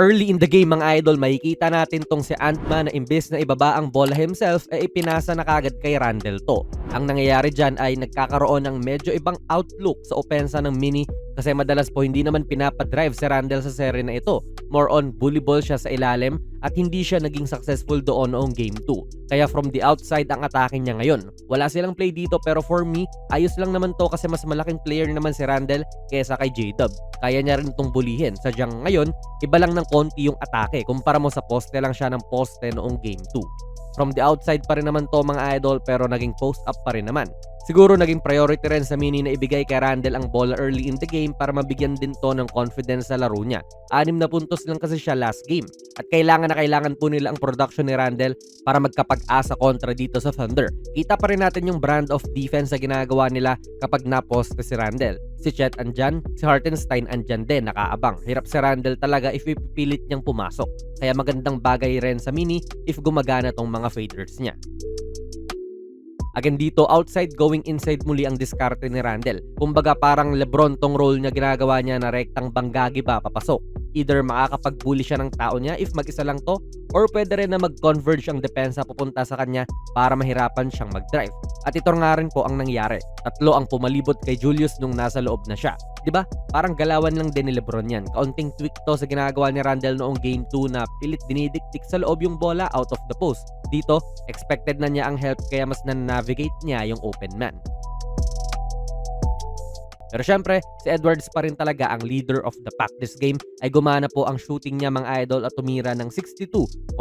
Early in the game mga idol, makikita natin tong si Ant-Man na imbes na ibaba ang bola himself ay ipinasa na kagad kay Randall to. Ang nangyayari dyan ay nagkakaroon ng medyo ibang outlook sa opensa ng Mini kasi madalas po hindi naman pinapadrive si Randall sa seri na ito. More on bully ball siya sa ilalim at hindi siya naging successful doon noong game 2. Kaya from the outside ang atake niya ngayon. Wala silang play dito pero for me, ayos lang naman to kasi mas malaking player naman si Randall kaysa kay J-Dub. Kaya niya rin itong bulihin. Sadyang ngayon, iba lang ng konti yung atake kumpara mo sa poste lang siya ng poste noong game 2. From the outside pa rin naman to mga idol pero naging post up pa rin naman. Siguro naging priority rin sa Mini na ibigay kay Randall ang bola early in the game para mabigyan din to ng confidence sa laro niya. Anim na puntos lang kasi siya last game. At kailangan na kailangan po nila ang production ni Randall para magkapag-asa kontra dito sa Thunder. Kita pa rin natin yung brand of defense na ginagawa nila kapag naposte si Randall. Si Chet andyan, si Hartenstein andyan din, nakaabang. Hirap si Randall talaga if ipipilit niyang pumasok. Kaya magandang bagay rin sa Mini if gumagana tong mga faders niya. Again dito, outside going inside muli ang diskarte ni Randall. Kumbaga parang Lebron tong role niya ginagawa niya na rektang banggagi ba papasok. Either makakapag-bully siya ng tao niya if mag-isa lang to or pwede rin na mag-converge ang depensa papunta sa kanya para mahirapan siyang mag-drive. At ito nga rin po ang nangyari. Tatlo ang pumalibot kay Julius nung nasa loob na siya. 'Di ba? Parang galawan lang din ni Lebron 'yan. Kaunting tweak to sa ginagawa ni Randall noong game 2 na pilit dinidiktik sa loob yung bola out of the post. Dito, expected na niya ang help kaya mas na-navigate niya yung open man. Pero syempre, si Edwards pa rin talaga ang leader of the pack this game ay gumana po ang shooting niya mga idol at tumira ng 62.5%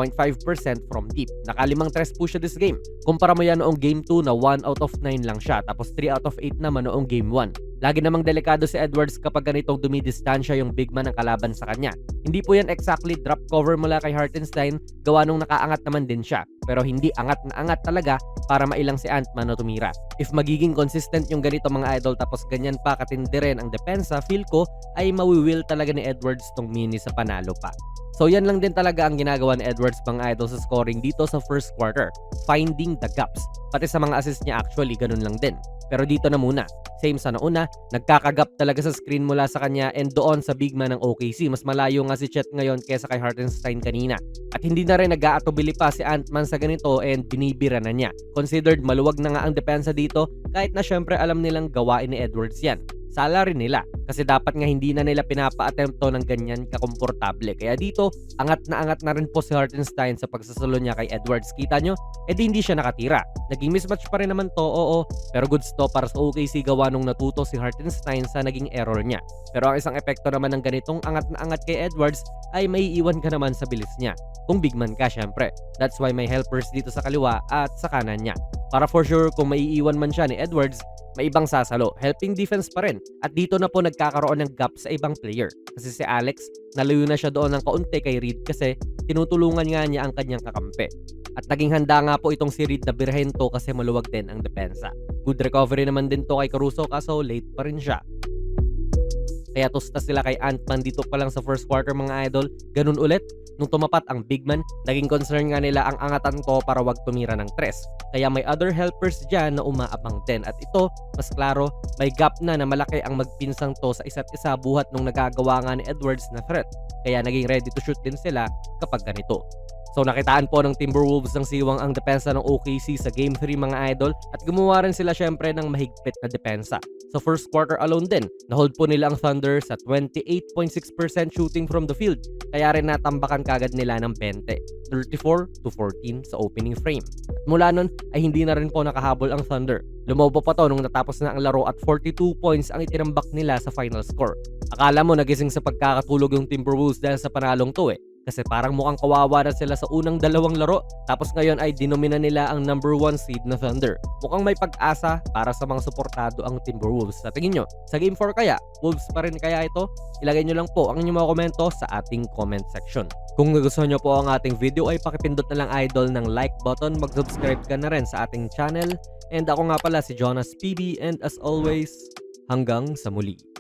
from deep. Nakalimang tres po siya this game. Kumpara mo yan noong game 2 na 1 out of 9 lang siya tapos 3 out of 8 naman noong game 1. Lagi namang delikado si Edwards kapag ganitong dumidistansya yung big man ng kalaban sa kanya. Hindi po yan exactly drop cover mula kay Hartenstein, gawa nung nakaangat naman din siya. Pero hindi angat na angat talaga para mailang si Ant-Man na tumira. If magiging consistent yung ganito mga idol tapos ganyan pa katindi rin ang depensa, feel ko ay mawiwill talaga ni Edwards tong mini sa panalo pa. So yan lang din talaga ang ginagawa ni Edwards mga idol sa scoring dito sa first quarter. Finding the gaps. Pati sa mga assist niya actually ganun lang din. Pero dito na muna. Same sa nauna, nagkakagap talaga sa screen mula sa kanya and doon sa big man ng OKC. Mas malayo nga si Chet ngayon kesa kay Hartenstein kanina. At hindi na rin nag-aatubili pa si Ant-Man sa ganito and binibira na niya. Considered maluwag na nga ang depensa dito kahit na syempre alam nilang gawain ni Edwards yan sala rin nila kasi dapat nga hindi na nila pinapa-attempt to ng ganyan kakomportable. Kaya dito, angat na angat na rin po si Hartenstein sa pagsasalo niya kay Edwards. Kita nyo? Eh di hindi siya nakatira. Naging mismatch pa rin naman to, oo. Pero good to para sa OKC gawa nung natuto si Hartenstein sa naging error niya. Pero ang isang epekto naman ng ganitong angat na angat kay Edwards ay may iwan ka naman sa bilis niya. Kung big man ka syempre. That's why may helpers dito sa kaliwa at sa kanan niya. Para for sure kung maiiwan man siya ni Edwards, may ibang sasalo. Helping defense pa rin. At dito na po nagkakaroon ng gap sa ibang player. Kasi si Alex, nalayo na siya doon ng kaunti kay Reed kasi tinutulungan nga niya ang kanyang kakampi. At naging handa nga po itong si Reed na birhen to kasi maluwag din ang depensa. Good recovery naman din to kay Caruso kaso late pa rin siya. Kaya tusta sila kay Ant-Man dito pa lang sa first quarter mga idol. Ganun ulit, nung tumapat ang big man, naging concern nga nila ang angatan ko para wag tumira ng tres. Kaya may other helpers dyan na umaabang din. At ito, mas klaro, may gap na na malaki ang magpinsang to sa isa't isa buhat nung nagagawa nga ni Edwards na threat. Kaya naging ready to shoot din sila kapag ganito. So nakitaan po ng Timberwolves ng siwang ang depensa ng OKC sa Game 3 mga idol at gumawa rin sila syempre ng mahigpit na depensa. Sa first quarter alone din, nahold po nila ang Thunder sa 28.6% shooting from the field kaya rin natambakan kagad nila ng 20, 34 to 14 sa opening frame. At mula nun ay hindi na rin po nakahabol ang Thunder. Lumobo pa to nung natapos na ang laro at 42 points ang itinambak nila sa final score. Akala mo nagising sa pagkakatulog yung Timberwolves dahil sa panalong to eh. Kasi parang mukhang kawawa na sila sa unang dalawang laro tapos ngayon ay dinomina nila ang number 1 seed na Thunder. Mukhang may pag-asa para sa mga suportado ang Timberwolves. Sa tingin nyo, sa Game 4 kaya, Wolves pa rin kaya ito? Ilagay nyo lang po ang inyong mga komento sa ating comment section. Kung nagustuhan nyo po ang ating video ay pakipindot na lang idol ng like button, mag-subscribe ka na rin sa ating channel. And ako nga pala si Jonas PB and as always, hanggang sa muli.